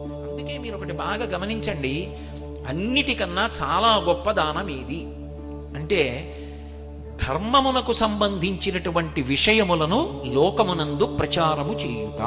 అందుకే మీరు ఒకటి బాగా గమనించండి అన్నిటికన్నా చాలా గొప్ప దానం ఏది? అంటే ధర్మమునకు సంబంధించినటువంటి విషయములను లోకమునందు ప్రచారము చేయుట.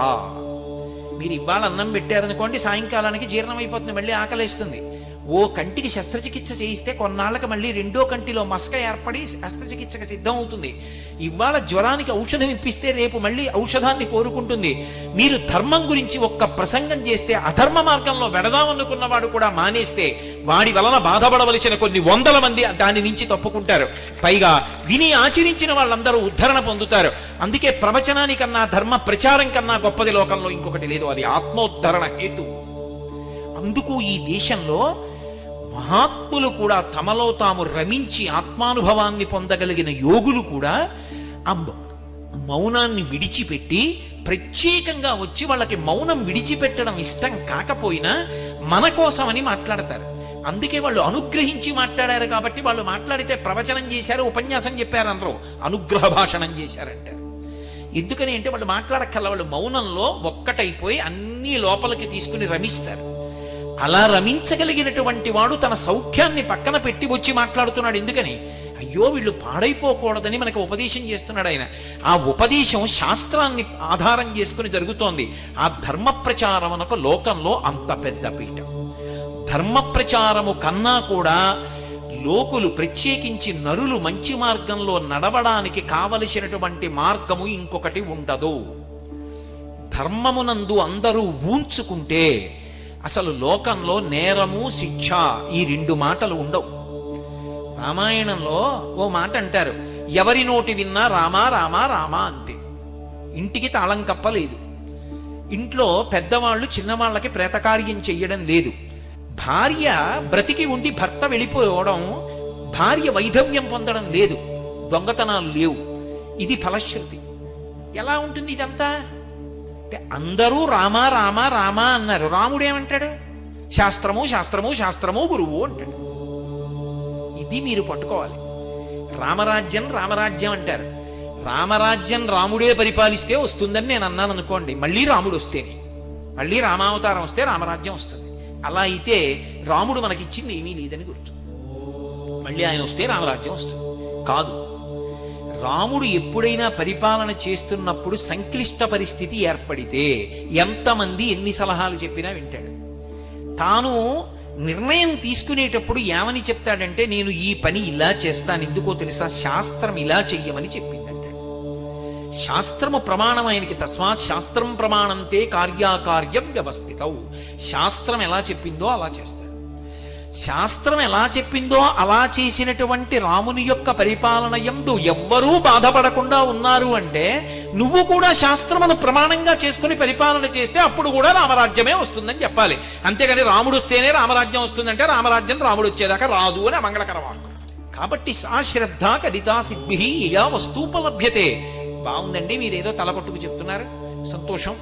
మీరు ఇవాళ అన్నం పెట్టారనుకోండి సాయంకాలానికి జీర్ణమైపోతుంది మళ్ళీ ఆకలిస్తుంది. ఓ కంటికి శస్త్రచికిత్స చేయిస్తే కొన్నాళ్ళకి మళ్ళీ రెండో కంటిలో మసక ఏర్పడి శస్త్రచికిత్సకు సిద్ధం అవుతుంది ఇవాళ జ్వరానికి ఔషధం ఇప్పిస్తే రేపు మళ్ళీ ఔషధాన్ని కోరుకుంటుంది. మీరు ధర్మం గురించి ఒక్క ప్రసంగం చేస్తే అధర్మ మార్గంలో వెడదామనుకున్నవాడు కూడా మానేస్తే వాడి వలన బాధపడవలసిన కొన్ని వందల మంది దాని నుంచి తప్పుకుంటారు. పైగా విని ఆచరించిన వాళ్ళందరూ ఉద్ధరణ పొందుతారు. అందుకే ప్రవచనానికన్నా ధర్మ ప్రచారం కన్నా గొప్పది లోకంలో ఇంకొకటి లేదు. అది ఆత్మోద్ధరణ హేతు. అందుకు ఈ దేశంలో మహాత్ములు కూడా తమలో తాము రమించి ఆత్మానుభవాన్ని పొందగలిగిన యోగులు కూడా ఆ మౌనాన్ని విడిచిపెట్టి ప్రత్యేకంగా వచ్చి వాళ్ళకి మౌనం విడిచిపెట్టడం ఇష్టం కాకపోయినా మన కోసమని మాట్లాడతారు. అందుకే వాళ్ళు అనుగ్రహించి మాట్లాడారు కాబట్టి వాళ్ళు మాట్లాడితే ప్రవచనం చేశారు ఉపన్యాసం చెప్పారు అనరు అనుగ్రహ భాషణం చేశారంటారు. ఎందుకని అంటే వాళ్ళు మాట్లాడక్కల వాళ్ళు మౌనంలో ఒక్కటైపోయి అన్ని లోపలికి తీసుకుని రమిస్తారు. అలా రమించగలిగినటువంటి వాడు తన సౌఖ్యాన్ని పక్కన పెట్టి వచ్చి మాట్లాడుతున్నాడు. ఎందుకని? అయ్యో వీళ్ళు పాడైపోకూడదని మనకు ఉపదేశం చేస్తున్నాడు ఆయన. ఆ ఉపదేశం శాస్త్రాన్ని ఆధారం చేసుకుని జరుగుతోంది. ఆ ధర్మ ప్రచారం అనొక లోకంలో అంత పెద్ద పీఠం. ధర్మ ప్రచారము కన్నా కూడా లోకులు ప్రత్యేకించి నరులు మంచి మార్గంలో నడవడానికి కావలసినటువంటి మార్గము ఇంకొకటి ఉండదు. ధర్మమునందు అందరూ ఊంచుకుంటే అసలు లోకంలో నేరము శిక్ష ఈ రెండు మాటలు ఉండవు. రామాయణంలో ఓ మాట అంటారు ఎవరి నోటి విన్నా రామా రామా రామా అంతే. ఇంటికి తాళం కప్పలేదు. ఇంట్లో పెద్దవాళ్ళు చిన్నవాళ్ళకి ప్రేతకార్యం చెయ్యడం లేదు. భార్య బ్రతికి ఉండి భర్త వెళ్ళిపోవడం భార్య వైధవ్యం పొందడం లేదు. దొంగతనాలు లేవు. ఇది ఫలశ్రుతి. ఎలా ఉంటుంది ఇదంతా? అంటే అందరూ రామా రామా రామా అన్నారు. రాముడు ఏమంటాడు? శాస్త్రము శాస్త్రము శాస్త్రము గురువు అంటాడు. ఇది మీరు పట్టుకోవాలి. రామరాజ్యం రామరాజ్యం అంటారు. రామరాజ్యం రాముడే పరిపాలిస్తే వస్తుందని నేను అన్నాను అనుకోండి. మళ్ళీ రాముడు వస్తేనే. మళ్ళీ రామావతారం వస్తే రామరాజ్యం వస్తుంది. అలా అయితే రాముడు మనకిచ్చింది ఏమీ లేదని గుర్తు. మళ్ళీ ఆయన వస్తే రామరాజ్యం వస్తుంది. కాదు. రాముడు ఎప్పుడైనా పరిపాలన చేస్తున్నప్పుడు సంక్లిష్ట పరిస్థితి ఏర్పడితే ఎంతమంది ఎన్ని సలహాలు చెప్పినా వింటాడు. తాను నిర్ణయం తీసుకునేటప్పుడు ఏమని చెప్తాడంటే నేను ఈ పని ఇలా చేస్తాను ఎందుకో తెలుసా? శాస్త్రం ఇలా చెయ్యమని చెప్పిందంటాడు శాస్త్రము ప్రమాణం ఆయనకి తస్మాత్ శాస్త్రం ప్రమాణంతే కార్యాకార్యం వ్యవస్థితవు శాస్త్రం ఎలా చెప్పిందో అలా చేస్తాడు. శాస్త్రం ఎలా చెప్పిందో అలా చేసినటువంటి రాముని యొక్క పరిపాలన ఎందు ఎవ్వరూ బాధపడకుండా ఉన్నారు అంటే నువ్వు కూడా శాస్త్రమును ప్రమాణంగా చేసుకుని పరిపాలన చేస్తే అప్పుడు కూడా రామరాజ్యమే వస్తుందని చెప్పాలి. అంతేగాని రాముడు వస్తేనే రామరాజ్యం వస్తుందంటే రామరాజ్యం రాముడు వచ్చేదాకా రాదు అని మంగళకర వాక్కు కాబట్టి సా శ్రద్ధ కరితా సిద్ధి యా వస్తూపలభ్యతే బాగుందండి మీరేదో తలకొట్టుకు చెప్తున్నారు. సంతోషం.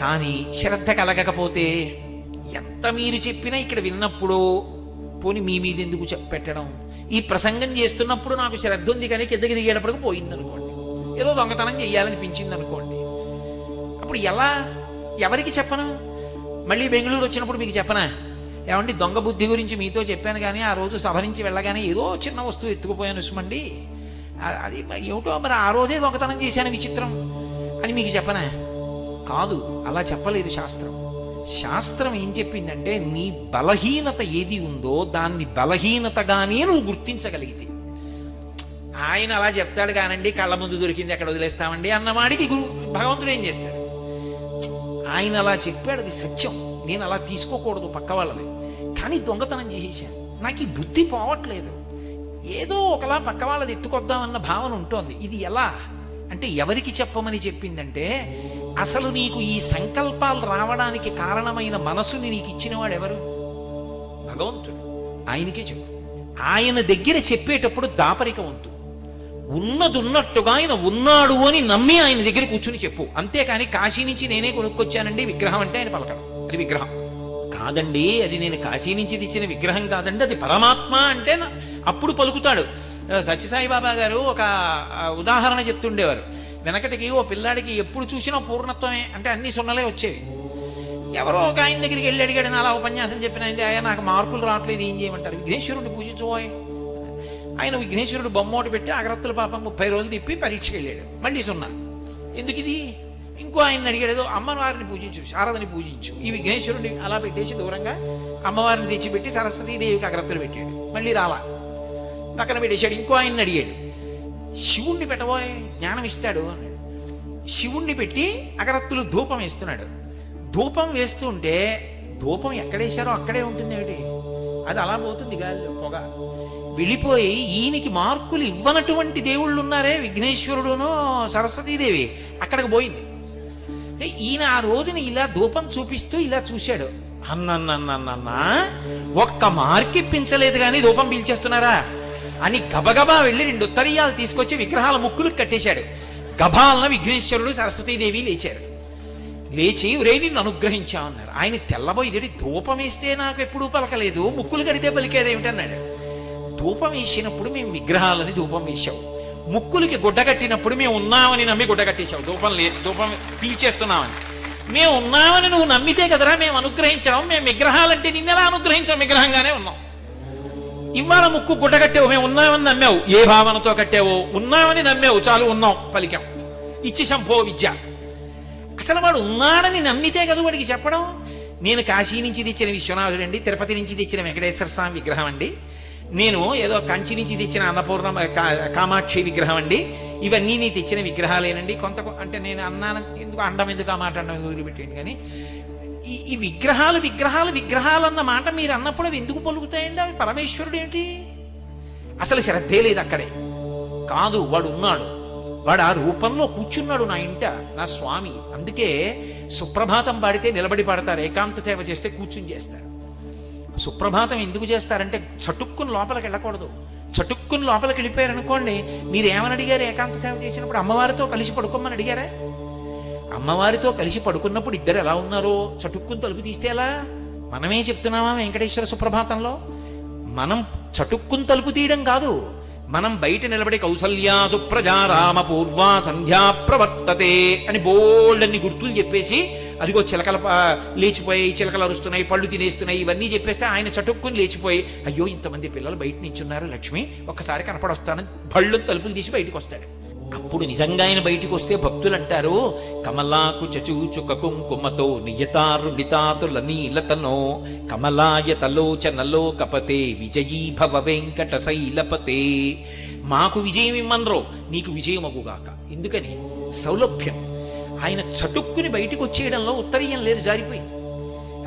కానీ శ్రద్ధ కలగకపోతే ఎంత మీరు చెప్పినా ఇక్కడ విన్నప్పుడు పోని మీ మీద ఎందుకు పెట్టడం? ఈ ప్రసంగం చేస్తున్నప్పుడు నాకు శ్రద్ధ ఉంది కానీ కిందకి దిగేటప్పటికి పోయింది అనుకోండి ఏదో దొంగతనం చేయాలనిపించింది అనుకోండి అప్పుడు ఎలా? ఎవరికి చెప్పను? మళ్ళీ బెంగళూరు వచ్చినప్పుడు మీకు చెప్పనా? ఏమండి దొంగ బుద్ధి గురించి మీతో చెప్పాను కానీ ఆ రోజు సభ నుంచి వెళ్ళగానే ఏదో చిన్న వస్తువు ఎత్తుకుపోయాను ఉస్మండి. అది ఏమిటో మరి ఆ రోజే దొంగతనం చేశాను విచిత్రం అని మీకు చెప్పనా? కాదు అలా చెప్పలేదు శాస్త్రం. శాస్త్రం ఏం చెప్పిందంటే నీ బలహీనత ఏది ఉందో దాన్ని బలహీనతగానే నువ్వు గుర్తించగలిగితే. ఆయన అలా చెప్తాడు కానండి కళ్ళ ముందు దొరికింది ఎక్కడ వదిలేస్తామండి? అన్నవాడికి గురు భగవంతుడు ఏం చేస్తాడు? ఆయన అలా చెప్పాడు అది సత్యం. నేను అలా తీసుకోకూడదు పక్క వాళ్ళది కానీ దొంగతనం చేసేసాను నాకు ఈ బుద్ధి పోవట్లేదు. ఏదో ఒకలా పక్క వాళ్ళది ఎత్తుకొద్దామన్న భావన ఉంటుంది. ఇది ఎలా? అంటే ఎవరికి చెప్పమని చెప్పిందంటే అసలు నీకు ఈ సంకల్పాలు రావడానికి కారణమైన మనసుని నీకు ఇచ్చినవాడు ఎవరు? భగవంతుడు. ఆయనకే చెప్పు. ఆయన దగ్గర చెప్పేటప్పుడు దాపరిక వంతు ఉన్నదున్నట్టుగా ఆయన ఉన్నాడు అని నమ్మి ఆయన దగ్గర కూర్చుని చెప్పు. అంతేకాని కాశీ నుంచి నేనే కొనుక్కొచ్చానండి విగ్రహం అంటే ఆయన పలకడం. అది విగ్రహం. కాదండి అది నేను కాశీ నుంచి తెచ్చిన విగ్రహం కాదండి అది పరమాత్మ అంటే అప్పుడు పలుకుతాడు. సత్యసాయి బాబా గారు ఒక ఉదాహరణ చెప్తుండేవారు. వెనకటికి ఓ పిల్లాడికి ఎప్పుడు చూసినా పూర్ణత్వమే. అంటే అన్ని సున్నలే వచ్చేవి. ఎవరో ఒక ఆయన దగ్గరికి వెళ్ళి అడిగాడు నా అలా ఉపన్యాసం చెప్పిన ఆయన నాకు మార్కులు రావట్లేదు ఏం చేయమంటారు? విఘ్నేశ్వరుడిని పూజించబోయ్. ఆయన విఘ్నేశ్వరుడు బొమ్మ ఒకటి పెట్టి అగరత్తుల పాపం ముప్పై రోజులు తిప్పి పరీక్షకి వెళ్ళాడు. మళ్ళీ సున్నా. ఎందుకు ఇది? ఇంకో ఆయన అడిగాడు ఏదో అమ్మవారిని పూజించు శారదని పూజించు. ఈ విఘ్నేశ్వరుడిని అలా పెట్టేసి దూరంగా అమ్మవారిని తెచ్చిపెట్టి సరస్వతీదేవికి అగరత్తులు పెట్టాడు. మళ్ళీ రాలా. పక్కన పెట్టేశాడు ఇంకో ఆయన అడిగాడు. శివుణ్ణి పెట్టబోయ్ జ్ఞానం ఇస్తాడు అన్నాడు శివుణ్ణి పెట్టి అగరత్తులు ధూపం వేస్తున్నాడు. ధూపం వేస్తుంటే ధూపం ఎక్కడేశారో అక్కడే ఉంటుంది ఏమిటి? అది అలా పోతుంది గాలిలో పొగ. వెళ్ళిపోయి ఈయనకి మార్కులు ఇవ్వనటువంటి దేవుళ్ళు ఉన్నారే విఘ్నేశ్వరుడును సరస్వతీదేవి. అక్కడికి పోయింది. ఈయన ఆ రోజున ఇలా ధూపం చూపిస్తూ ఇలా చూశాడు. అన్నన్నన్నన్న ఒక్క మార్కి ఇప్పించలేదు కానీ ధూపం పీల్చేస్తున్నారా? అని గబగబా వెళ్ళి రెండు ఉత్తరీయాలు తీసుకొచ్చి విగ్రహాల ముక్కులు కట్టేశాడు. గభాలన విఘ్నేశ్వరుడు సరస్వతీదేవి లేచారు. లేచి ఒరే నిన్ను అనుగ్రహించా అన్నారు. ఆయన తెల్లబోయిదేడి ధూపం వేస్తే నాకు ఎప్పుడూ పలకలేదు ముక్కులు కడితే పలికేదేమిటన్నాడు ధూపం వేసినప్పుడు మేము విగ్రహాలని ధూపం వేశావు ముక్కులకి గుడ్డ కట్టినప్పుడు మేము ఉన్నామని నమ్మి గుడ్డ కట్టేశావు ధూపం లే ధూపం పీల్చేస్తున్నామని. మేము ఉన్నామని నువ్వు నమ్మితే కదరా మేము అనుగ్రహించాం. మేము విగ్రహాలంటే నిన్నెలా అనుగ్రహించాం? విగ్రహంగానే ఉన్నాం. ఇవాళ ముక్కు గుడ్డ కట్టావు మేము ఉన్నామని నమ్మావు. ఏ భావనతో కట్టావో? ఉన్నామని నమ్మావు. చాలు ఉన్నాం. పలికాం ఇచ్చి సంభో విద్య. అసలు వాడు ఉన్నాడని నమ్మితే కదా వాడికి చెప్పడం? నేను కాశీ నుంచి తెచ్చిన విశ్వనాథుడు అండి తిరుపతి నుంచి తెచ్చిన వెంకటేశ్వర స్వామి విగ్రహం అండి. నేను ఏదో కంచి నుంచి తెచ్చిన అన్నపూర్ణ కా- కామాక్షి విగ్రహం అండి. ఇవన్నీ నీ తెచ్చిన విగ్రహాలేనండి. కొంత అంటే నేను అన్నాను ఎందుకు అండం ఎందుకు ఆ మాట అండం వదిలిపెట్టేయండి కానీ ఈ ఈ విగ్రహాలు విగ్రహాలు విగ్రహాలు అన్న మాట మీరు అన్నప్పుడు అవి ఎందుకు పలుకుతాయండి అవి పరమేశ్వరుడు ఏంటి? అసలు శ్రద్ధే లేదు అక్కడే. కాదు వాడు ఉన్నాడు. వాడు ఆ రూపంలో కూర్చున్నాడు నా ఇంట నా స్వామి. అందుకే సుప్రభాతం పాడితే నిలబడి పాడతారు ఏకాంత సేవ చేస్తే కూర్చుని చేస్తారు. సుప్రభాతం ఎందుకు చేస్తారంటే చటుక్కుని లోపలికి వెళ్ళకూడదు. చటుక్కుని లోపలికి వెళ్ళిపోయారనుకోండి మీరు ఏమని అడిగారు ఏకాంత సేవ చేసినప్పుడు? అమ్మవారితో కలిసి పడుకోమని అడిగారా? అమ్మవారితో కలిసి పడుకున్నప్పుడు ఇద్దరు ఎలా ఉన్నారో చటుక్కుని తలుపు తీస్తే ఎలా? మనమే చెప్తున్నామా వెంకటేశ్వర సుప్రభాతంలో? మనం చటుక్కుని తలుపు తీయడం కాదు. మనం బయట నిలబడి కౌసల్యా సుప్రజా రామ పూర్వ సంధ్యా ప్రవర్తతే అని బోల్డన్ని గుర్తులు చెప్పేసి అదిగో చిలకల లేచిపోయి చిలకలు అరుస్తున్నాయి పళ్ళు తినేస్తున్నాయి ఇవన్నీ చెప్పేస్తే ఆయన చటుక్కుని లేచిపోయి అయ్యో ఇంతమంది పిల్లలు బయట నించున్నారు లక్ష్మి ఒక్కసారి కనపడొస్తానని బళ్ళు తలుపులు తీసి బయటకు వస్తాడు. అప్పుడు నిజంగా ఆయన బయటికి వస్తే భక్తులు అంటారు కమలాకు చచూచుక కుంకుమతో నియతారుణితాతుల నీలతనో కమలాయ తలోచనలో కపతే విజయీ భవ వెంకట శైలపతే. మాకు విజయం ఇమ్మన్రో నీకు విజయమగుగాక ఎందుకని? సౌలభ్యం. ఆయన చటుక్కుని బయటికి వచ్చేయడంలో ఉత్తరీయం లేదు జారిపోయింది.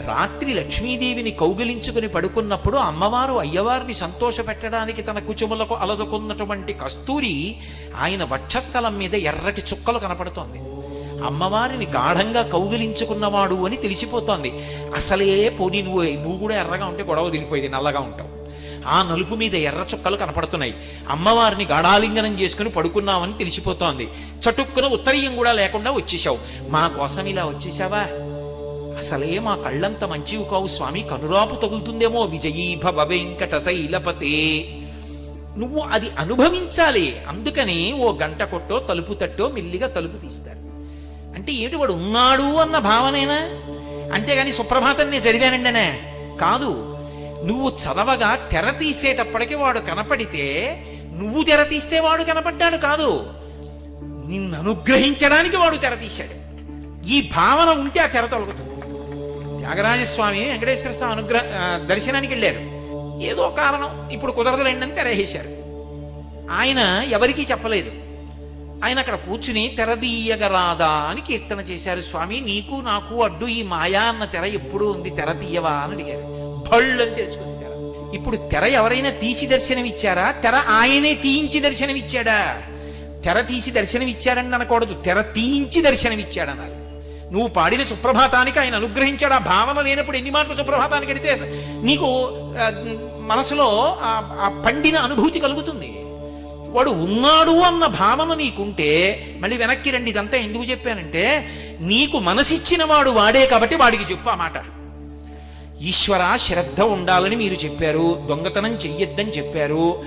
రాత్రి లక్ష్మీదేవిని కౌగిలించుకుని పడుకున్నప్పుడు అమ్మవారు అయ్యవారిని సంతోషపెట్టడానికి తన కుచుములకు అలదుకున్నటువంటి కస్తూరి ఆయన వక్షస్థలం మీద ఎర్రటి చుక్కలు కనపడుతోంది. అమ్మవారిని గాఢంగా కౌగిలించుకున్నవాడు అని తెలిసిపోతోంది. అసలే పోనీ నువ్వు నువ్వు కూడా ఎర్రగా ఉంటే గొడవ దిగిపోయింది నల్లగా ఉంటావు. ఆ నలుపు మీద ఎర్ర చుక్కలు కనపడుతున్నాయి. అమ్మవారిని గాఢాలింగనం చేసుకుని పడుకున్నామని తెలిసిపోతోంది. చటుక్కున ఉత్తరీయం కూడా లేకుండా వచ్చేసావు మా కోసం ఇలా వచ్చేసావా అసలే మా కళ్ళంత మంచివి కావు స్వామి కనురాపు తగులుతుందేమో విజయీభవ వెంకట శైలపతే నువ్వు అది అనుభవించాలి అందుకని ఓ గంట కొట్టో తలుపు తట్టో మెల్లిగా తలుపు తీస్తారు. అంటే ఏమిటి వాడు ఉన్నాడు అన్న భావనేనా? అంతేగాని సుప్రభాతం నేను చదివానండనే. కాదు నువ్వు చదవగా తెర తీసేటప్పటికి వాడు కనపడితే నువ్వు తెర తీస్తే వాడు కనపడ్డాడు కాదు. నిన్ను అనుగ్రహించడానికి వాడు తెర తీశాడు. ఈ భావన ఉంటే ఆ తెర తొలగుతుంది. నాగరాజస్వామి వెంకటేశ్వర స్వామి అనుగ్రహ దర్శనానికి వెళ్ళారు. ఏదో కారణం ఇప్పుడు కుదరదులేండి అని తెరహేశారు. ఆయన ఎవరికీ చెప్పలేదు. ఆయన అక్కడ కూర్చుని తెరదీయగరాదా అని కీర్తన చేశారు. స్వామి నీకు నాకు అడ్డు ఈ మాయా అన్న తెర ఎప్పుడు ఉంది? తెర తీయవా అని అడిగారు. భళ్ళు అని తెలుసుకుంది తెర. ఇప్పుడు తెర ఎవరైనా తీసి దర్శనం ఇచ్చారా? తెర ఆయనే తీయించి దర్శనం ఇచ్చాడా? తెర తీసి దర్శనం ఇచ్చారని అనకూడదు. తెర తీయించి దర్శనమిచ్చాడనాలి నువ్వు పాడిన సుప్రభాతానికి ఆయన అనుగ్రహించాడు. ఆ భావన లేనప్పుడు ఎన్ని మాటలు సుప్రభాతానికి అడితే నీకు మనసులో ఆ- ఆ పండిన అనుభూతి కలుగుతుంది. వాడు ఉన్నాడు అన్న భావన నీకుంటే మళ్ళీ వెనక్కి రండి ఇదంతా ఎందుకు చెప్పానంటే నీకు మనసిచ్చిన వాడు వాడే కాబట్టి వాడికి చెప్పు ఆ మాట. ఈశ్వర శ్రద్ధ ఉండాలని మీరు చెప్పారు దొంగతనం చెయ్యొద్దని చెప్పారు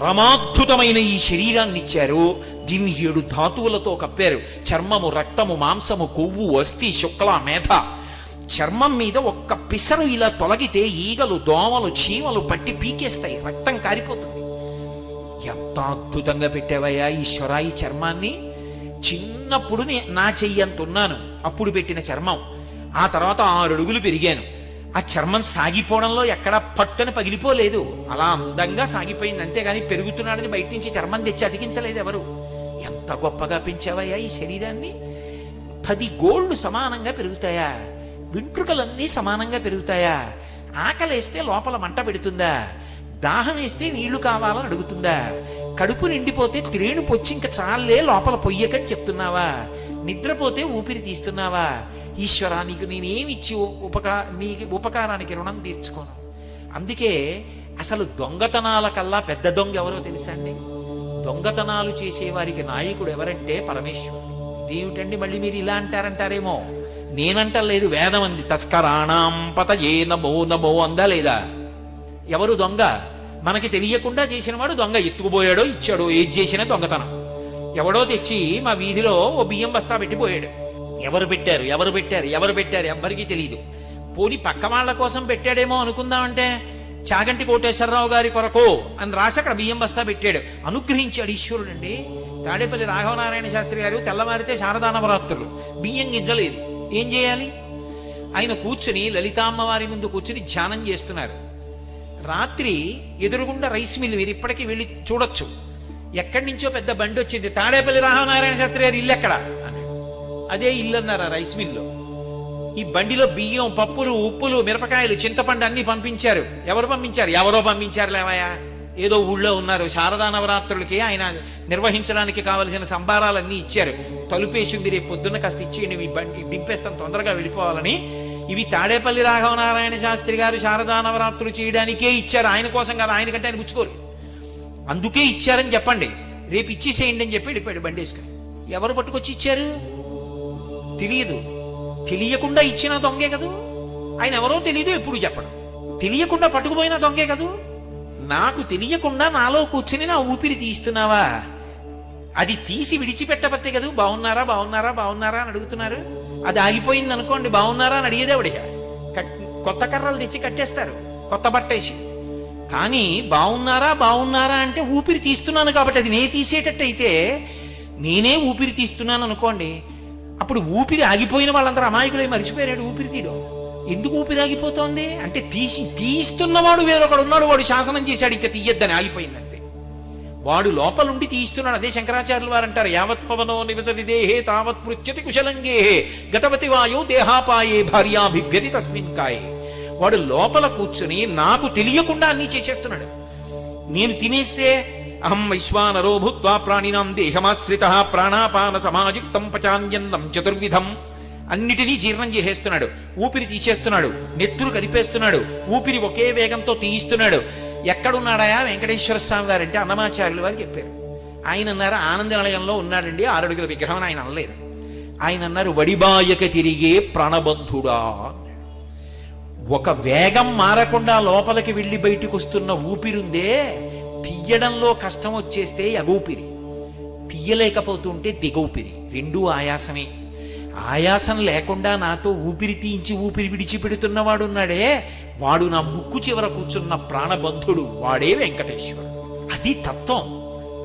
పరమాద్భుతమైన ఈ శరీరాన్ని ఇచ్చారు దీన్ని ఏడు ధాతువులతో కప్పారు. చర్మము రక్తము మాంసము కొవ్వు అస్థి శుక్ల మేధ. చర్మం మీద ఒక్క పిసరు ఇలా తొలగితే ఈగలు దోమలు చీమలు పట్టి పీకేస్తాయి. రక్తం కారిపోతుంది. ఎంత అద్భుతంగా పెట్టావయ్యా ఈశ్వరా ఈ చర్మాన్ని? చిన్నప్పుడు నా చెయ్యంతున్నాను అప్పుడు పెట్టిన చర్మం. ఆ తర్వాత ఆరు అడుగులు పెరిగాను. ఆ చర్మం సాగిపోవడంలో ఎక్కడా పట్టుని పగిలిపోలేదు. అలా అందంగా సాగిపోయింది అంతేగాని పెరుగుతున్నాడని బయట నుంచి చర్మం తెచ్చి అతికించలేదు ఎవరు. ఎంత గొప్పగా పెంచావయ్యా ఈ శరీరాన్ని? పది గోళ్ళు సమానంగా పెరుగుతాయా? వెంట్రుకలన్నీ సమానంగా పెరుగుతాయా? ఆకలేస్తే లోపల మంట పెడుతుందా? దాహం వేస్తే నీళ్ళు కావాలని అడుగుతుందా? కడుపు నిండిపోతే త్రేణు పొచ్చి ఇంకా చాలే లోపల పొయ్యకని చెప్తున్నావా? నిద్రపోతే ఊపిరి తీస్తున్నావా? ఈశ్వరా నీకు నేనేమిచ్చి ఉపకా నీ ఉపకారానికి రుణం తీర్చుకోను? అందుకే అసలు దొంగతనాల కల్లా పెద్ద దొంగ ఎవరో తెలుసా అండి దొంగతనాలు చేసేవారికి నాయకుడు ఎవరంటే పరమేశ్వరుడు. ఇదేమిటండి మళ్ళీ మీరు ఇలా అంటారంటారేమో? నేనంటలేదు వేదం అంది తస్కరాణాం ఏ నమో నమో అందా లేదా ఎవరు దొంగ? మనకి తెలియకుండా చేసినవాడు దొంగ. ఎత్తుకుపోయాడో ఇచ్చాడో ఏది చేసినా దొంగతనం. ఎవడో తెచ్చి మా వీధిలో ఓ బియ్యం బస్తా పెట్టిపోయాడు. ఎవరు పెట్టారు? ఎవరు పెట్టారు? ఎవరు పెట్టారు? ఎవ్వరికీ తెలియదు పోని పక్క వాళ్ళ కోసం పెట్టాడేమో అనుకుందామంటే చాగంటి కోటేశ్వరరావు గారి కొరకు అని రాసి అక్కడ బియ్యం బస్తా పెట్టాడు. అనుగ్రహించాడు ఈశ్వరుడు అండి. తాడేపల్లి రాఘవనారాయణ శాస్త్రి గారు తెల్లవారితే శారదానవరాత్రులు. బియ్యం గింజలేదు. ఏం చేయాలి? ఆయన కూర్చుని లలితామ్మవారి ముందు కూర్చుని ధ్యానం చేస్తున్నారు. రాత్రి ఎదురుగుండా రైస్ మిల్ మీరు ఇప్పటికీ వెళ్ళి చూడొచ్చు. ఎక్కడి నుంచో పెద్ద బండి వచ్చింది. తాడేపల్లి రాఘవనారాయణ శాస్త్రి గారి ఇల్లు ఎక్కడ? అని అదే ఇల్లు అన్నారు ఆ రైస్ మిల్లో? ఈ బండిలో బియ్యం పప్పులు ఉప్పులు మిరపకాయలు చింతపండు అన్ని పంపించారు. ఎవరు పంపించారు? ఎవరో పంపించారు లేవయా ఏదో ఊళ్ళో ఉన్నారు. శారదా నవరాత్రులకి ఆయన నిర్వహించడానికి కావలసిన సంబారాలన్నీ ఇచ్చారు. తలుపేసింది రేపు పొద్దున్న కాస్త ఇచ్చేయండి. ఈ బండి దింపేస్తాం తొందరగా వెళ్ళిపోవాలని. ఇవి తాడేపల్లి రాఘవనారాయణ శాస్త్రి గారు శారదా నవరాత్రులు చేయడానికే ఇచ్చారు. ఆయన కోసం కాదు ఆయనకంటే ఆయన పుచ్చుకోరు. అందుకే ఇచ్చారని చెప్పండి. రేపు ఇచ్చేసేయండి అని చెప్పి వెళ్ళిపోయాడు బండేసుకుని. ఎవరు పట్టుకొచ్చి ఇచ్చారు? తెలియదు. తెలియకుండా ఇచ్చిన దొంగే కదూ? ఆయన ఎవరో తెలియదు ఎప్పుడు చెప్పడం. తెలియకుండా పట్టుకుపోయిన దొంగే కదూ? నాకు తెలియకుండా నాలో కూర్చుని నా ఊపిరి తీస్తున్నావా? అది తీసి విడిచిపెట్టబట్టే కదూ? బాగున్నారా బాగున్నారా బాగున్నారా అని అడుగుతున్నారు. అది ఆగిపోయింది అనుకోండి బాగున్నారా అని అడిగేదే అడిగా కొత్త కర్రలు తెచ్చి కట్టేస్తారు. కొత్త బట్టేసి. కానీ బాగున్నారా బాగున్నారా అంటే ఊపిరి తీస్తున్నాను కాబట్టి అది నే తీసేటట్టయితే నేనే ఊపిరి తీస్తున్నాను అనుకోండి. అప్పుడు ఊపిరి ఆగిపోయిన వాళ్ళందరూ అమాయకులై మర్చిపోయాడు ఊపిరి తీయడం? ఎందుకు ఊపిరి ఆగిపోతోంది? అంటే తీసి తీస్తున్నవాడు వేరొకడు ఉన్నాడు వాడు శాసనం చేశాడు ఇంకా తీయద్దని ఆగిపోయిందంతే. వాడు లోపలుండి తీస్తున్నాడు అదే శంకరాచార్యులు వారు అంటారు యావత్ పవనో నివసతి దేహే తావత్ పృచ్చతి కుశలంగేహే గతవతి వాయు దేహాపాయే భార్యాభిభ్యతి తస్మిన్ కాయే. వాడు లోపల కూర్చుని నాకు తెలియకుండా అన్నీ చేసేస్తున్నాడు. నేను తినేస్తే అహం వైశ్వానరో భూత్వా ప్రాణినాం దేహమాశ్రిత ప్రాణాపాన సమాయుక్తం పచాన్యన్నం చతుర్విధం. అన్నిటినీ జీర్ణం చేసేస్తున్నాడు. ఊపిరి తీసేస్తున్నాడు. నెత్తురు కలిపేస్తున్నాడు ఊపిరి ఒకే వేగంతో తీయిస్తున్నాడు. ఎక్కడున్నాడాయా వెంకటేశ్వర స్వామి వారంటే అన్నమాచార్యులు వారు చెప్పారు. ఆయన అన్నారు ఆనందాలయంలో ఉన్నాడండి ఆరడుగుల విగ్రహం ఆయన అనలేదు. ఆయన అన్నారు వడిబాయక తిరిగే ప్రాణబంధుడా ఒక వేగం మారకుండా లోపలికి వెళ్ళి బయటికి వస్తున్న ఊపిరుందే తీయడంలో కష్టం వచ్చేస్తే ఎగూపిరి తీయలేకపోతుంటే దిగూపిరి. రెండూ ఆయాసమే. ఆయాసం లేకుండా నాతో ఊపిరి తీయించి ఊపిరి విడిచిపెడుతున్నవాడున్నాడే. వాడు నా ముక్కు చివర కూర్చున్న ప్రాణబంధుడు వాడే వెంకటేశ్వరుడు. అది తత్వం.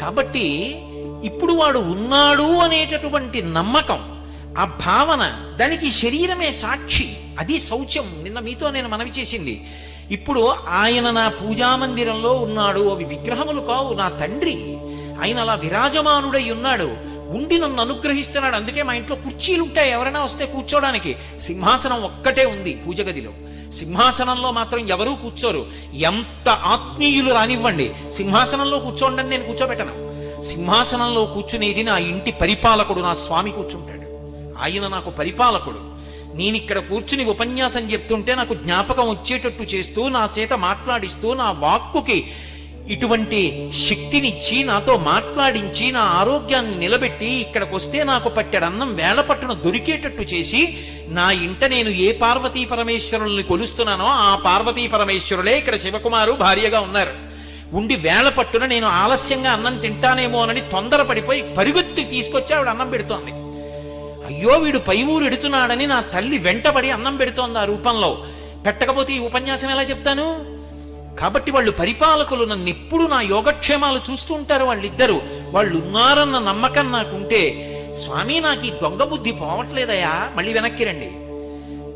కాబట్టి ఇప్పుడు వాడు ఉన్నాడు అనేటటువంటి నమ్మకం ఆ భావన దానికి శరీరమే సాక్షి. అది శౌచ్యం. నిన్న మీతో నేను మనవి చేసింది. ఇప్పుడు ఆయన నా పూజా మందిరంలో ఉన్నాడు. అవి విగ్రహములు కావు. నా తండ్రి ఆయన అలా విరాజమానుడై ఉన్నాడు. ఉండి నన్ను అనుగ్రహిస్తున్నాడు. అందుకే మా ఇంట్లో కుర్చీలు ఉంటాయి ఎవరైనా వస్తే కూర్చోడానికి. సింహాసనం ఒక్కటే ఉంది పూజ గదిలో సింహాసనంలో మాత్రం ఎవరూ కూర్చోరు. ఎంత ఆత్మీయులు రానివ్వండి. సింహాసనంలో కూర్చోండి నేను కూర్చోబెట్టను. సింహాసనంలో కూర్చునేది నా ఇంటి పరిపాలకుడు నా స్వామి కూర్చుంటాడు. ఆయన నాకు పరిపాలకుడు. నేను ఇక్కడ కూర్చుని ఉపన్యాసం చెప్తుంటే నాకు జ్ఞాపకం వచ్చేటట్టు చేస్తూ నా చేత మాట్లాడిస్తూ నా వాక్కుకి ఇటువంటి శక్తినిచ్చి నాతో మాట్లాడించి నా ఆరోగ్యాన్ని నిలబెట్టి ఇక్కడికి వస్తే నాకు పట్టెడన్నం వేళ పట్టున దొరికేటట్టు చేసి నా ఇంట నేను ఏ పార్వతీ పరమేశ్వరుల్ని కొలుస్తున్నానో ఆ పార్వతీ పరమేశ్వరులే ఇక్కడ శివకుమారు భార్యగా ఉన్నారు. ఉండి వేళ పట్టున నేను ఆలస్యంగా అన్నం తింటానేమో అని తొందరపడిపోయి పరుగెత్తి తీసుకొచ్చి ఆవిడ అన్నం పెడుతోంది. అయ్యో వీడు పై ఊరు ఎడుతున్నాడని నా తల్లి వెంటబడి అన్నం పెడుతోంది ఆ రూపంలో. పెట్టకపోతే ఈ ఉపన్యాసం ఎలా చెప్తాను? కాబట్టి వాళ్ళు పరిపాలకులు నన్ను ఎప్పుడు నా యోగక్షేమాలు చూస్తూ ఉంటారు వాళ్ళిద్దరు. వాళ్ళు ఉన్నారన్న నమ్మకం నాకుంటే స్వామి నాకు ఈ దొంగ బుద్ధి పోవట్లేదయా మళ్ళీ వెనక్కి రండి.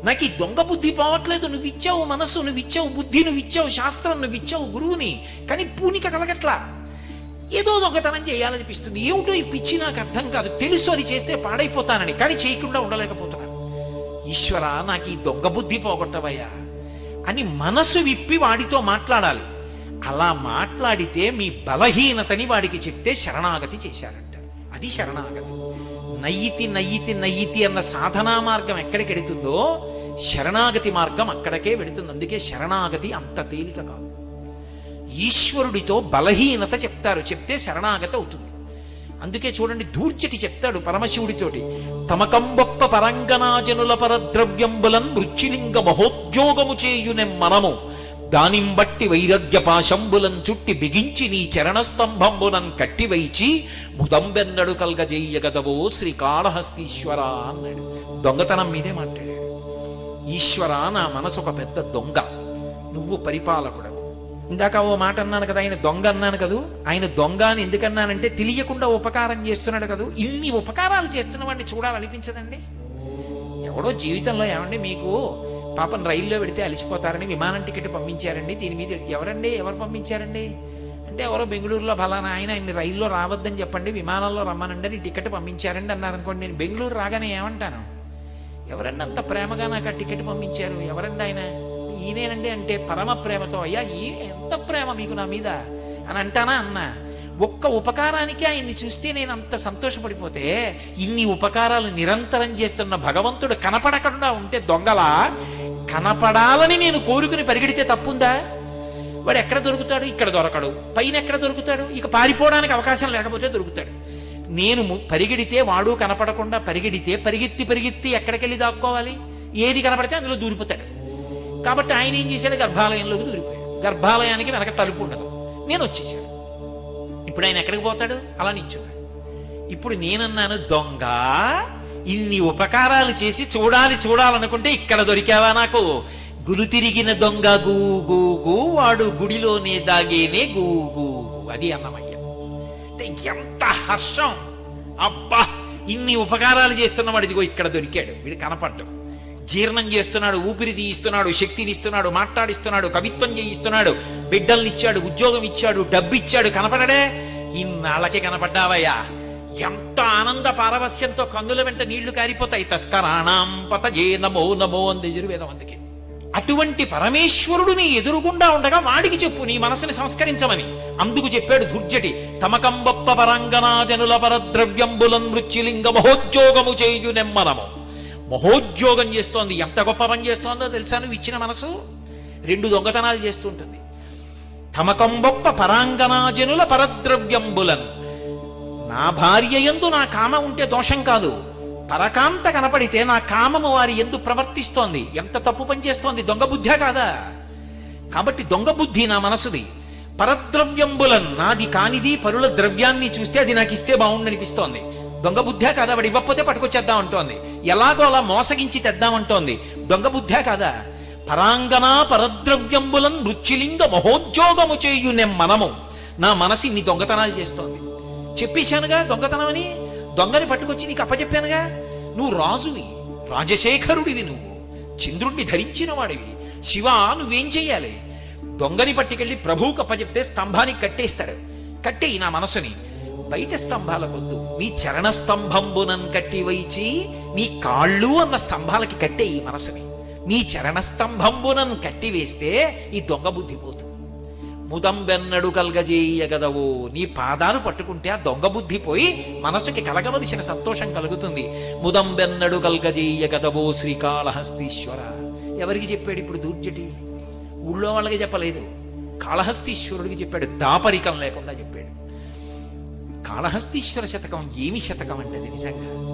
నాకు ఈ దొంగ బుద్ధి పోవట్లేదు. నువ్వు ఇచ్చావు మనస్సు నువ్వు ఇచ్చావు బుద్ధి నువ్వు ఇచ్చావు శాస్త్రం నువ్వు ఇచ్చావు గురువుని. కానీ పూనిక కలగట్లా. ఏదో దొంగతనం చేయాలనిపిస్తుంది. ఏమిటో ఈ పిచ్చి నాకు అర్థం కాదు. తెలుసు అది చేస్తే పాడైపోతానని కానీ చేయకుండా ఉండలేకపోతున్నాను. ఈశ్వర నాకు ఈ దొంగ బుద్ధి పోగొట్టవయ్యా. అని మనసు విప్పి వాడితో మాట్లాడాలి. అలా మాట్లాడితే మీ బలహీనతని వాడికి చెప్తే శరణాగతి చేశారంట. అది శరణాగతి. నయ్యితి నయ్యితి నయ్యితి అన్న సాధనా మార్గం ఎక్కడికి వెడుతుందో శరణాగతి మార్గం అక్కడికే వెడుతుంది. అందుకే శరణాగతి అంత తేలిక కాదు. ఈశ్వరుడితో బలహీనత చెప్తారు. చెప్తే శరణాగత అవుతుంది. అందుకే చూడండి దూర్చటి చెప్తాడు పరమశివుడితోటి. తమకంబొప్ప పరంగనాజనుల పరద్రవ్యంబులన్ మృత్యులింగ మహోద్యోగము చేయునెం మనము. దానింబట్టి వైరగ్య పాశంబులం చుట్టి బిగించి నీ చరణస్తంభంబునం కట్టివైచి ముదంబెన్నడు కల్గజేయగదవో శ్రీకాళహస్తీశ్వర అన్నాడు. దొంగతనం మీదే మాట్లాడాడు. ఈశ్వర నా మనసు ఒక పెద్ద దొంగ. నువ్వు పరిపాలకుడవు. ఇందాక ఓ మాట అన్నాను కదా ఆయన దొంగ అన్నాను కదూ? ఆయన దొంగ అని ఎందుకన్నానంటే తెలియకుండా ఉపకారం చేస్తున్నాడు కదూ? ఇన్ని ఉపకారాలు చేస్తున్న వాడిని చూడాలనిపించదండి? ఎవడో జీవితంలో ఏమండి మీకు పాపం రైల్లో పెడితే అలిసిపోతారని విమానం టికెట్ పంపించారండి? దీని మీద ఎవరండి? ఎవరు పంపించారండి? అంటే ఎవరో బెంగళూరులో ఫలానా ఆయన ఆయన రైల్లో రావద్దని చెప్పండి విమానంలో రమ్మనండి అని టికెట్ పంపించారండి అన్నారు అనుకోండి నేను బెంగళూరు రాగానే ఏమంటాను? ఎవరండి అంత ప్రేమగా నాకు ఆ టికెట్ పంపించారు? ఎవరండి ఆయన? ఈయనేనండి అంటే పరమ ప్రేమతో అయ్యా ఈ ఎంత ప్రేమ మీకు నా మీద? అని అంటానా అన్నా. ఒక్క ఉపకారానికి ఆయన్ని చూస్తే నేను అంత సంతోషపడిపోతే ఇన్ని ఉపకారాలు నిరంతరం చేస్తున్న భగవంతుడు కనపడకుండా ఉంటే దొంగలా? కనపడాలని నేను కోరుకుని పరిగెడితే తప్పుందా? వాడు ఎక్కడ దొరుకుతాడు? ఇక్కడ దొరకడు. పైన ఎక్కడ దొరుకుతాడు? ఇక పారిపోవడానికి అవకాశం లేకపోతే దొరుకుతాడు. నేను ము- పరిగెడితే వాడు కనపడకుండా పరిగెడితే పరిగెత్తి పరిగెత్తి ఎక్కడికెళ్ళి దాక్కోవాలి? ఏది కనపడితే అందులో దూరిపోతాడు. కాబట్టి ఆయన ఏం చేశాడు? గర్భాలయంలోకి దూరిపోయాడు. గర్భాలయానికి వెనక తలుపు ఉండదు. నేను వచ్చేసాడు ఇప్పుడు ఆయన ఎక్కడికి పోతాడు? అలా నిల్చున్నాడు. ఇప్పుడు నేనన్నాను దొంగ ఇన్ని ఉపకారాలు చేసి చూడాలి చూడాలనుకుంటే ఇక్కడ దొరికావా నాకు? గురు తిరిగిన దొంగ గూ వాడు గుడిలోనే దాగేనే గూగు అది అన్నమయ్య. అంటే ఎంత హర్షం. అబ్బా ఇన్ని ఉపకారాలు చేస్తున్నవాడు ఇదిగో ఇక్కడ దొరికాడు. వీడు కనపడ్డం జీర్ణం చేస్తున్నాడు ఊపిరి తీయిస్తున్నాడు శక్తిని ఇస్తున్నాడు మాట్లాడిస్తున్నాడు కవిత్వం చేయిస్తున్నాడు బిడ్డల్ని ఇచ్చాడు ఉద్యోగం ఇచ్చాడు డబ్బు ఇచ్చాడు కనపడడే? ఇన్నాళ్ళకి కనపడ్డావయ్యా. ఎంత ఆనంద పారవస్యంతో కందుల వెంట నీళ్ళు కారిపోతాయి. తస్కరాణం పతజే నమో నమో అంది యజుర్వేదం అందుకే. అటువంటి పరమేశ్వరుడు నీ ఎదురుగుండా ఉండగా వాడికి చెప్పు నీ మనసుని సంస్కరించమని. అందుకు చెప్పాడు దుర్జటి తమకంబప్ప పరంగనాజనుల పరద్రవ్యంబులం మృత్యులింగ మహోద్యోగము చేయు నెమ్మనము మహోద్యోగం చేస్తోంది. ఎంత గొప్ప పని చేస్తోందో తెలుసా నువ్వు ఇచ్చిన మనసు? రెండు దొంగతనాలు చేస్తుంటుంది. తమకంబొప్ప పరాంగనాజనుల పరద్రవ్యంబులన్. నా భార్య ఎందు నా కామ ఉంటే దోషం కాదు. పరకాంత కనపడితే నా కామము వారి ఎందు ప్రవర్తిస్తోంది. ఎంత తప్పు పని చేస్తోంది? దొంగ బుద్ధే కాదా? కాబట్టి దొంగ బుద్ధి నా మనసుది. పరద్రవ్యంబులన్ నాది కానిది పరుల ద్రవ్యాన్ని చూస్తే అది నాకు ఇస్తే బాగుండనిపిస్తోంది. దొంగ బుద్ధా కాదా? వాడు ఇవ్వకపోతే పట్టుకొచ్చేద్దాం అంటోంది. ఎలాగో అలా మోసగించి తెద్దామంటోంది దొంగ బుద్ధా కాదా? పరాంగనా పరద్రవ్యంబులం మృత్యులింగ మహోద్యోగము చేయు మనము. నా మనసు ఇన్ని దొంగతనాలు చేస్తోంది. చెప్పేశానుగా దొంగతనం అని దొంగని పట్టుకొచ్చి నీకు అప్పచెప్పానుగా? నువ్వు రాజువి రాజశేఖరుడివి నువ్వు. చంద్రుణ్ణి ధరించిన వాడివి శివ నువ్వేం చెయ్యాలి? దొంగని పట్టుకెళ్ళి ప్రభువుకి అప్పచెప్తే స్తంభానికి కట్టేస్తాడు కట్టేయి నా మనసుని. బయట స్తంభాలకొద్దు. నీ చరణ స్తంభంబునన్ కట్టి వైచి నీ కాళ్ళు అన్న స్తంభాలకి కట్టేయి మనసుని. నీ చరణ స్తంభంబునన్ కట్టి వేస్తే ఈ దొంగ బుద్ధి పోతుంది ముదంబెన్నడు కలగజేయగదవో నీ పాదాలు పట్టుకుంటే ఆ దొంగ బుద్ధి పోయి మనసుకి కలగవలసిన సంతోషం కలుగుతుంది. ముదంబెన్నడు కలగజేయగదవో శ్రీకాళహస్తీశ్వర. ఎవరికి చెప్పాడు ఇప్పుడు దూర్జటి? ఊళ్ళో వాళ్ళకి చెప్పలేదు. కాళహస్తీశ్వరుడికి చెప్పాడు. దాపరికం లేకుండా చెప్పాడు. కాళహస్తీశ్వర శతకం ఏమి శతకం అంటే అది నిజంగా?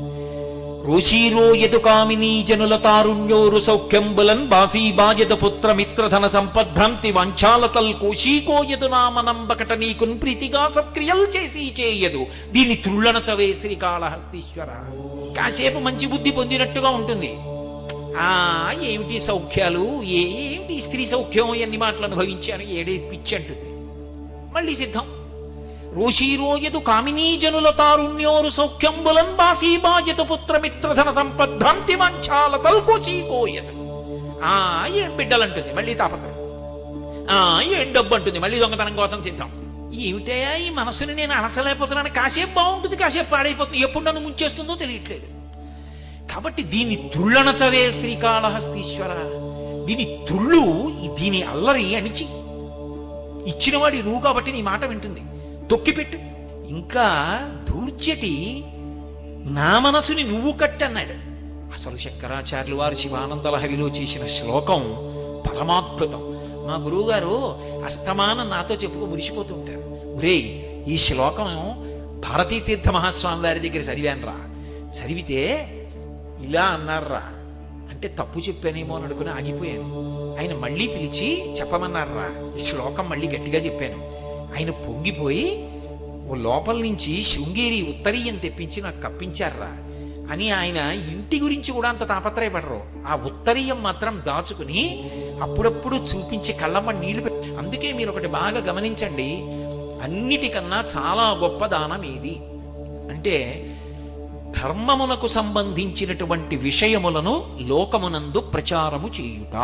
రోషీరో యదు కామినీ జనుల తారుణ్యోరు సౌఖ్యంబులన్ బాసీబాయద పుత్ర మిత్రధన సంపద్భ్రాంతి వంచాలతల్ కోశీకో యదు నామనంబకట నీకున్ ప్రీతిగా సత్క్రియల్ చేసి చేయదు. దీని తుళ్ళన చవే శ్రీకాళహస్తీశ్వర కాసేపు మంచి బుద్ధి పొందినట్టుగా ఉంటుంది. ఆ ఏమిటి సౌఖ్యాలు? ఏమిటి స్త్రీ సౌఖ్యం? ఎన్ని మాటలు అనుభవించాను? ఏడే పిచ్చి అంటుంది. మళ్ళీ సిద్ధం. రోషీరోయదు కామినీజనుల తారుణ్యోరు సౌఖ్యంబులం బాసీబాయత పుత్రమిత్రధన సంపద్భ్రాంతి మంచాల తల్కోచీకోయదు ఆ ఏం బిడ్డలంటుంది? మళ్ళీ తాపత్రం ఆ ఏం డబ్బు అంటుంది మళ్ళీ దొంగతనం కోసం సిద్ధం. ఏమిటయా ఈ మనసుని నేను అణచలేకపోతున్నాను. కాసేపు బాగుంటుంది కాసేపు పాడైపోతుంది. ఎప్పుడు నన్ను ముంచేస్తుందో తెలియట్లేదు. కాబట్టి దీన్ని తుళ్ళనచవే శ్రీకాళహస్తీశ్వర. దీని తుళ్ళు దీని అల్లరి అణిచి. ఇచ్చినవాడి నువ్వు కాబట్టి నీ మాట వింటుంది. తొక్కిపెట్టు. ఇంకా దూర్జటి నా మనసుని నువ్వు కట్టన్నాడు. అసలు శంకరాచార్యులు వారు శివానంద లహరిలో చేసిన శ్లోకం పరమాద్భుతం. మా గురువుగారు అస్తమానం నాతో చెప్పుకు మురిసిపోతుంటారు ఒరేయ్ ఈ శ్లోకం భారతీ తీర్థ మహాస్వామి వారి దగ్గర చదివానురా. చదివితే ఇలా అన్నారా అంటే తప్పు చెప్పానేమో అని అనుకుని ఆగిపోయాను. ఆయన మళ్ళీ పిలిచి చెప్పమన్నారా ఈ శ్లోకం మళ్ళీ గట్టిగా చెప్పాను. ఆయన పొంగిపోయి ఓ లోపల నుంచి శృంగేరి ఉత్తరీయం తెప్పించి నాకు కప్పించారా అని ఆయన ఇంటి గురించి కూడా అంత తాపత్రయపడరు. ఆ ఉత్తరీయం మాత్రం దాచుకుని అప్పుడప్పుడు చూపించి కళ్ళమ్మ నీళ్ళు పెట్టి అందుకే మీరు ఒకటి బాగా గమనించండి అన్నిటికన్నా చాలా గొప్ప దానం ఏది? అంటే ధర్మమునకు సంబంధించినటువంటి విషయములను లోకమునందు ప్రచారము చేయుట.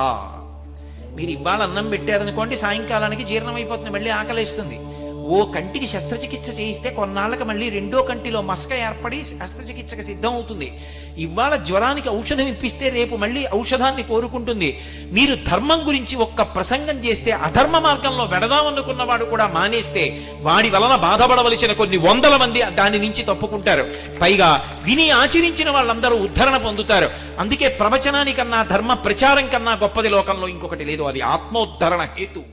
మీరు ఇవాళ అన్నం పెట్టారనుకోండి సాయంకాలానికి జీర్ణమైపోతుంది మళ్ళీ ఆకలిస్తుంది. ఓ కంటికి శస్త్రచికిత్స చేయిస్తే కొన్నాళ్ళకి మళ్ళీ రెండో కంటిలో మసక ఏర్పడి శస్త్రచికిత్సకు సిద్ధం అవుతుంది ఇవాళ జ్వరానికి ఔషధం ఇప్పిస్తే రేపు మళ్ళీ ఔషధాన్ని కోరుకుంటుంది. మీరు ధర్మం గురించి ఒక్క ప్రసంగం చేస్తే అధర్మ మార్గంలో వెడదామనుకున్నవాడు కూడా మానేస్తే వాడి వలన బాధపడవలసిన కొన్ని వందల మంది దాని నుంచి తప్పుకుంటారు. పైగా విని ఆచరించిన వాళ్ళందరూ ఉద్ధరణ పొందుతారు. అందుకే ప్రవచనానికన్నా ధర్మ ప్రచారం కన్నా గొప్పది లోకంలో ఇంకొకటి లేదు. అది ఆత్మోద్ధరణ హేతు.